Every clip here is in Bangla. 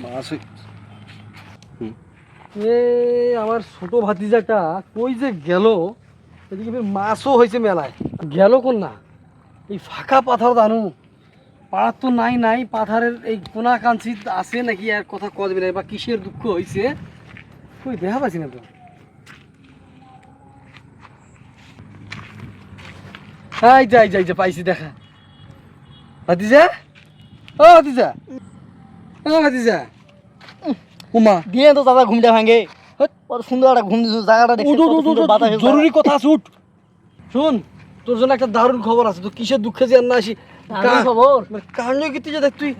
মাছ এ আমার ছোট ভাতিজাটা কই যে গেল? এদিকে ফের মাছও হয়েছে মেলায়। গেল কোন না? এই ফাঁকা পাথর দানু। পাড়ার তো নাই নাই। পাথারের এই কোনা কাঞ্চি আছে নাকি? আর কথা কদবে না। বা কিসের দুঃখ হয়েছে কই দেখা পাচ্ছি না তো। যাই যাই যা পাইছি দেখা। ভাতিজা? ও ভাতিজা। ও ভাতিজা উমা। দিয়ে তো দাদা ঘুমটা ভাঙে। সুন্দর একটা ঘুম দিছো জায়গাটা জরুরি কথা আছে উঠ। শোন তোর জন্য একটা দারুণ খবর আছে কিসের দুঃখে যে না আসি? দারুণ খবর? মানে কারণ কি তুই যে দেখ তুই?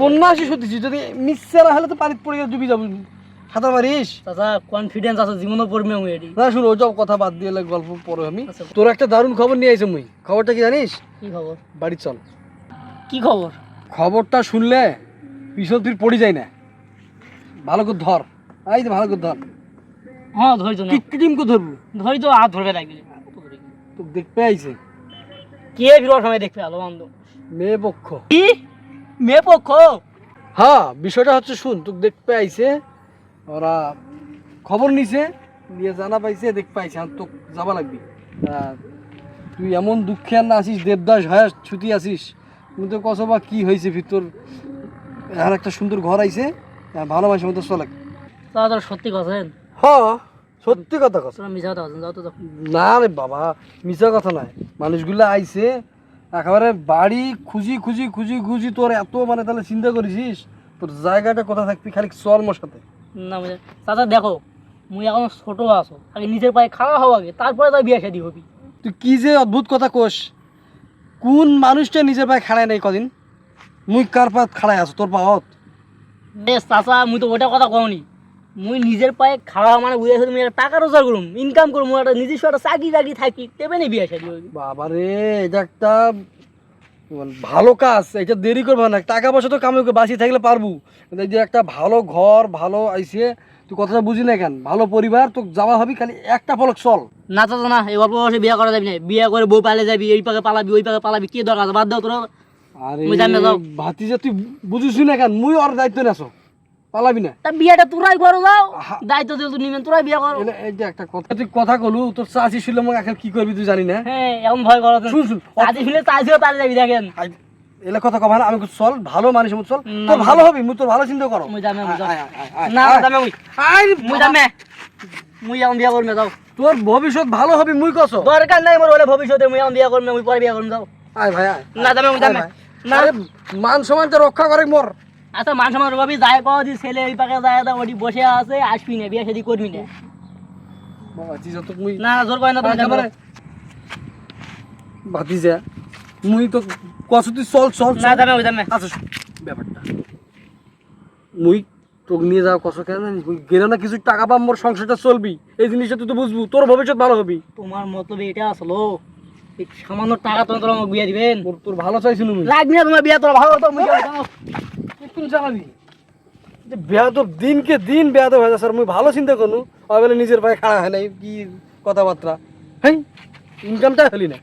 কন্যা আসি সত্যি যদি মিক্সার হলে তো পানিতে পড়ে গেলে ডুবি যাব। সাঁতার কনফিডেন্স আছে জীবনও পড়বে আমি এটি। না শুন কথা বাদ দিয়ে গল্প পরে আমি। আচ্ছা। তোর একটা দারুণ খবর নিয়ে আইছি মুই। খবরটা কি জানিস? কি খবর? বাড়ি চল। কি খবর? খবরটা শুনলে পিছন তুই পড়ে যায় না। ভালো করে ধর। এই তো ভালো করে ধর। হ্যাঁ ধৈর্য না। কিটিম করে ধরবো। ধৈর্য হাত ধরবে লাগবে তো দেখতে আইছে। কে বিরোর সময় দেখবে আলো বন্ধ? মেয়ে পক্ষ। কি? মেয়ে পক্ষ? হ্যাঁ বিষয়টা হচ্ছে শুন তোকে দেখতে আইছে। ওরা খবর নিছে নিয়ে জানা পাইছে দেখ পাইছে। আর তোকে যাবা লাগবি। আর তুই এমন দুঃখে আর না আসিস দেবদাস হয়ে ছুটি আসিস তুই তো কস বা কি হয়েছে ভিতর? আর একটা সুন্দর ঘর আইছে আর ভালো মানুষের মতো চলে। দাদা সত্যি কথা হ্যাঁ সত্যি কথা কথা মিশা কথা যাও তো না রে বাবা মিছা কথা নয় মানুষগুলো আইছে একেবারে বাড়ি খুঁজি খুঁজি খুঁজি খুঁজি তোর এত মানে তাহলে চিন্তা করেছিস? তোর জায়গাটা কোথা থাকবি? খালি চল মোর সাথে। না দাদা দেখো মুই এখন ছোট আছো আগে নিজের পায়ে খাওয়া হওয়া আগে তারপরে তার বিয়ে শাদি হবি। তুই কি যে অদ্ভুত কথা কোষ কোন মানুষটা নিজের পায়ে খাড়ায় নাই কদিন? মুই কার পাত খাড়ায় আছো? তোর পাহত বেশ চাচা মুই তো ওটা কথা কওনি। মুই নিজের পায়ে খাওয়া মানে বুঝে তুমি একটা টাকা রোজগার করুম ইনকাম করুম একটা নিজস্ব একটা চাকরি চাকরি থাকি তেবে না বিয়ে শাদি বাবা রে এটা একটা ভালো কাজ এটা দেরি করব না টাকা পয়সা তো কামে বাঁচি থাকলে পারব। এই যে একটা ভালো ঘর ভালো আইসে তুই কথাটা বুঝি না কেন? ভালো পরিবার তো যাওয়া হবি খালি একটা ফলক চল। না চাচা না এই অল্প বয়সে বিয়ে করা যাবি না বিয়ে করে বউ পালে যাবি এই পাকে পালাবি ওই পাকে পালাবি কি দরকার বাদ দাও তোরা। আরে না তুই বুঝিস কেন? মুই ওর দায়িত্ব নেছো পালাবি না। তা বিয়েটা তোরাই করো যাও। দায়িত্ব দিয়ে তুই নিবেন তোরাই বিয়ে করো। এই যে একটা কথা তুই কথা কলু তোর মোক এখন কি করবি তুই জানি না। হ্যাঁ এখন ভয় করো শুন শুন। আজ শুনে চাইছিল তাহলে যাবি দেখেন। এলে কথা কবা না আমি চল ভালো মানুষ মতো চল। না। ভালো হবে মুই তোর ভালো চিন্তা করো। মুই আয়, না। যামে মুই। মুই এখন বিয়ে করমে যাও। তোর ভবিষ্যৎ ভালো হবে মুই কছ দরকার নাই মোর বলে ভবিষ্যতে মুই এখন বিয়ে করমে মুই পরে বিয়ে করম যাও। আয় ভাই না যামে মুই। না মান সম্মানটা রক্ষা করে মোর। আচ্ছা মান সম্মান রবি যায় কও দি ছেলে এই পাকে যায় দা ওটি বসে আছে আসবি না বিয়ে শাদি করবি না। বাবা জিজা তো মুই না জোর না ভাতিজা মুই তো চল চল না। যাবে মুই যামে আচ্ছা ব্যাপারটা। মুই তোকে নিয়ে যাওয়া কষ্ট কেন জানিস? গেলে না কিছু টাকা পাম মোর সংসারটা চলবি। এই জিনিসটা তুই তো বুঝবু তোর ভবিষ্যৎ ভালো হবি। তোমার মতো এটা আসলো। সামান্য টাকা তোমার তোরা আমাকে বিয়ে দিবেন? তোর ভালো চাইছি তুমি লাগবে না তোমার বিয়ে তোর ভালো তো। একটু চালাবি। যে বেয়াদব দিনকে দিন বেয়াদব হয়ে আর মুই ভালো চিন্তা করলু বলে নিজের পায়ে খাড়া হয় নাই কি কথাবার্তা। হ্যাঁ ইনকামটা হলি না।